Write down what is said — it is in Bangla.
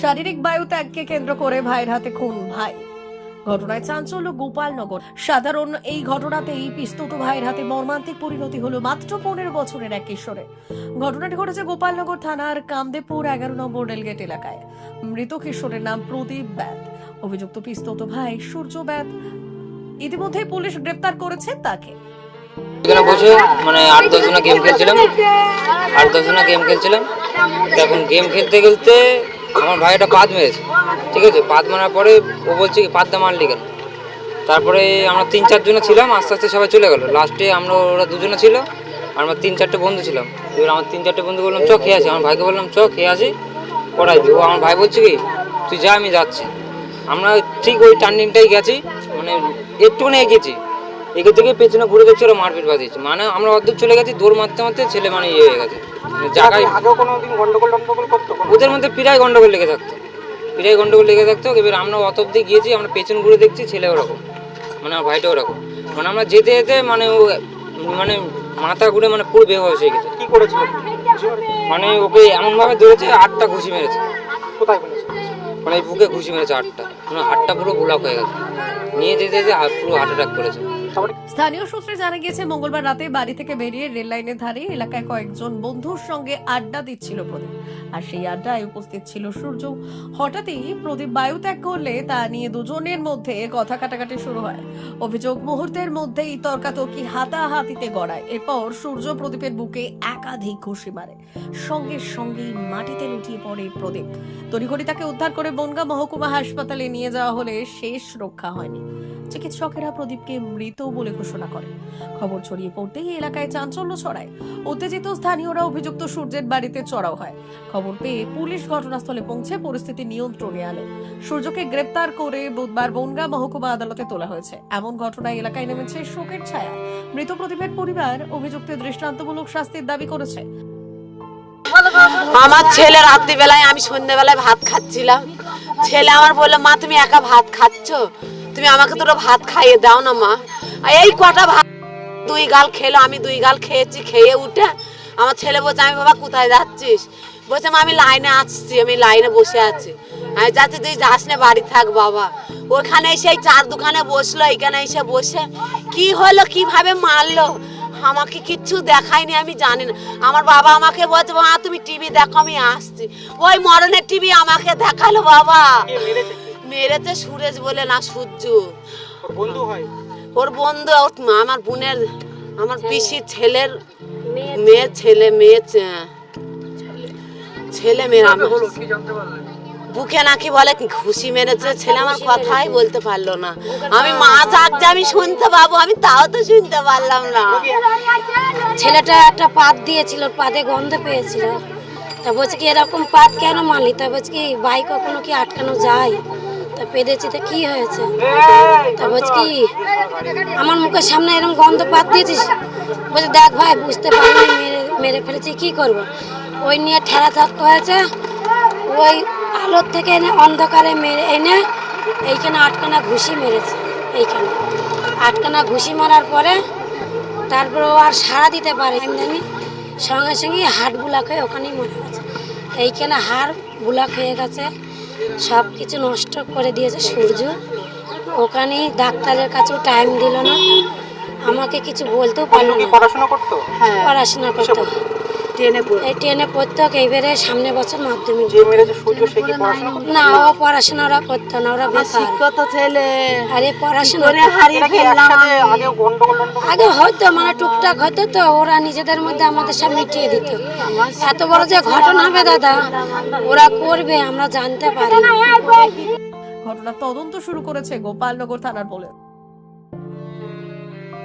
শারীরিক বায়ু ত্যাগকে কেন্দ্র করে ভাইয়ের হাতে খুন ভাই। ঘটনায় চাঞ্চল্য গোপালনগর। সাধারণ এই ঘটনাতেই পিস্তুত ভাইয়ের হাতে মর্মান্তিক পরিণতি হলো মাত্র পনেরো বছরের এক কিশোরে ঘটনাটি ঘটেছে গোপালনগর থানার কামদেপুর এগারো নম্বর রেলগেট এলাকায়। মৃত কিশোরের নাম প্রদীপ ব্যাত অভিযুক্ত পিস্তুত ভাই সূর্য ব্যাত ইতিমধ্যে পুলিশ গ্রেপ্তার করেছে তাকে। এখানে বসে মানে আট দশ জনা গেম খেলছিলাম। আট দশ জনা গেম খেলছিলাম। তখন গেম খেলতে খেলতে আমার ভাই একটা পাত মেরেছে, ঠিক আছে? পাত মারার পরে ও বলছে কি পাতটা মারলি কেন? তারপরে আমরা তিন চারজনে ছিলাম, আস্তে আস্তে সবাই চলে গেল। লাস্টে আমরা, ওরা দুজনে ছিল, আর আমরা তিন চারটে বন্ধু ছিলাম। এবার আমার তিন চারটে বন্ধু বললাম, চ, খেয়ে আসি। আমার ভাইকে বললাম, চ, খেয়ে আসি পড়াই দিই ও আমার ভাই বলছে কি, তুই যা, আমি যাচ্ছি। আমরা ঠিক ওই টার্নিংটাই গেছি মানে একটুখানি এগিয়েছি এগে থেকে পেছনে ঘুরে দেখছি ওরা মারপিট বাঁধিয়েছে মানে আমরা অর্ধেক চলে গেছি দৌড় মারতে মারতে ছেলে মানে ইয়ে হয়ে গেছে। মানে জায়গায় আগেও কোনোদিন গন্ডগোল টন্ডগোল করতো ওদের মধ্যে প্রায় গন্ডগোল লেগে থাকতো। প্রায় গন্ডগোল লেগে থাকতো। এবার আমরা অত অব্দি গিয়েছি আমরা পেছন ঘুরে দেখছি ছেলে ওরকম। মানে আমার ভাইটা ওরকম। মানে আমরা যেতে যেতে মানে ও মানে মাথা ঘুরে মানে পুরো বেহস হয়ে গেছে। কি করেছিল? মানে ওকে এমনভাবে ধরেছে আটটা ঘুষি মেরেছে। কোথায় মানে বুকে ঘুষি মেরেছে আটটা। মানে হাতটা পুরো ব্লক হয়ে গেছে। নিয়ে যেতে যেতে পুরো হার্ট অ্যাটাক করেছে। স্থানীয় সূত্রে জানা গিয়েছে, মঙ্গলবার রাতে বাড়ি থেকে বেরিয়ে রেল লাইনের ধারে এলাকায় কয়েকজন বন্ধুর সঙ্গে আড্ডা দিচ্ছিল প্রদীপ। আর সেই আড্ডায় উপস্থিত ছিল সূর্য। হঠাৎই প্রদীপ বায়ু ত্যাগ করলে তা নিয়ে দুজনের মধ্যে কথা কাটাকাটি শুরু হয়। অভিযোগ, মুহূর্তের মধ্যেই তর্কাতর্কি হাতাহাতিতে গড়ায়। এরপর সূর্য প্রদীপের বুকে একাধিক ঘুষি মারে। সঙ্গে সঙ্গে মাটিতে লুটিয়ে পড়ে প্রদীপ। তড়িঘড়ি তাকে উদ্ধার করে বনগা মহকুমা হাসপাতালে নিয়ে যাওয়া হলে শেষ রক্ষা হয়নি। চিকিৎসকেরা প্রদীপকে মৃত বলে ঘোষণা করে খবর ছড়িয়ে পড়তেই এলাকায় চাঞ্চল্য ছড়ায়। উত্তেজিত স্থানীয়রা অভিযুক্ত সূর্যের বাড়িতে চড়াও হয়। খবর পেয়ে পুলিশ ঘটনাস্থলে পৌঁছে পরিস্থিতি নিয়ন্ত্রণে আনে। সূর্যকে গ্রেপ্তার করে বুধবার বনগা মহকুমা আদালতে তোলা হয়েছে। এমন ঘটনায় এলাকায় নেমেছে শোকের ছায়া। মৃত প্রদীপের পরিবার অভিযুক্তের দৃষ্টান্তমূলক শাস্তির দাবি করেছে। আমার ছেলে রাত্রিবেলায় আমি সন্ধ্যেবেলায় ভাত খাচ্ছিলাম। ছেলে আমার বলল, মা, তুমি একা ভাত খাচ্ছ? তুমি আমাকে দুটো ভাত খাইয়ে দাও না, মা। এই কটা ভাত দুই গাল খেলো, আমি দুই গাল খেয়েছি, খেয়ে উঠে আমার ছেলে বলছে, আমি বাবা কোথায় যাচ্ছিস? বলছে, মা, আমি লাইনে আসছি, আমি লাইনে বসে আছি। আমি যাচ্ছি তুই যাস না, বাড়ি থাক বাবা। ওখানে এসে চার দোকানে বসল, এখানে এসে বসে। কি হলো, কীভাবে মারলো? আমাকে কিচ্ছু দেখায়নি, আমি জানি না। আমার বাবা আমাকে বলছে, মা, তুমি টিভি দেখো, আমি আসছি। ওই মরণের টিভি আমাকে দেখাল, বাবা। মেরেছে সুরেশ বলে না সূর্য। ওর বন্ধু হয়? ওর বন্ধু ওর আমার বোনের আমার পিসির ছেলের মেয়ের ছেলে। মেয়ে ছেলে মেয়ে আমার। বুকে নাকি বলে কি ঘুষি মেরেছে? ছেলে আমার কথাই বলতে পারল না। আমি মা ডাকছে আমি শুনতে পাবো আমি তাও তো শুনতে পারলাম না। ছেলেটা একটা পাত দিয়েছিল ওর পাতে গন্ধ পেয়েছিল। তা বলছে কি এরকম পাত কেন মানলি তা বলছে কি বাইক কখনো কি আটকানো যায়? তা পেরেছি তা কি হয়েছে? তা বলছে কি আমার মুখের সামনে এরকম গন্ধ পাত দিয়েছিস? বলছে দেখ ভাই বুঝতে পারিনি মেরে মেরে ফেলেছি কি করব? ওই নিয়ে ঠেলা থাকতে হয়েছে ওই আলোর থেকে এনে অন্ধকারে মেরে এনে এইখানে আটকানা ঘুষি মেরেছে এইখানে। আটকানা ঘুষি মারার পরে তারপর ও আর সাড়া দিতে পারে জানি। সঙ্গে সঙ্গে হাট বুলাক হয়ে ওখানেই মরে গেছে। এইখানে হাড় বুলাক হয়ে গেছে সব কিছু নষ্ট করে দিয়েছে সূর্য। ওখানে ডাক্তারের কাছেও টাইম দিল না। আমাকে কিছু বলতেও পারল না। পড়াশোনা করতো? পড়াশোনা করতো। পড়ে এই পড়তো এইবারে সামনে বছর মাধ্যমিক। যে মেরেছে সূর্য সে কি পড়াশোনা না ও পড়াশোনা ওরা করতো না ওরা বেকার। কত ছেলে। আরে পড়াশোনা হারিয়ে এরা আগে গন্ডগোল আগে হয়তো মানে টুকটাক হতো তো ওরা নিজেদের মধ্যে আমাদের সব মিটিয়ে দিত। এত বড় যে ঘটনা হবে দাদা ওরা করবে আমরা জানতে পারি। ঘটনার তদন্ত শুরু করেছে গোপালনগর থানার পুলিশ।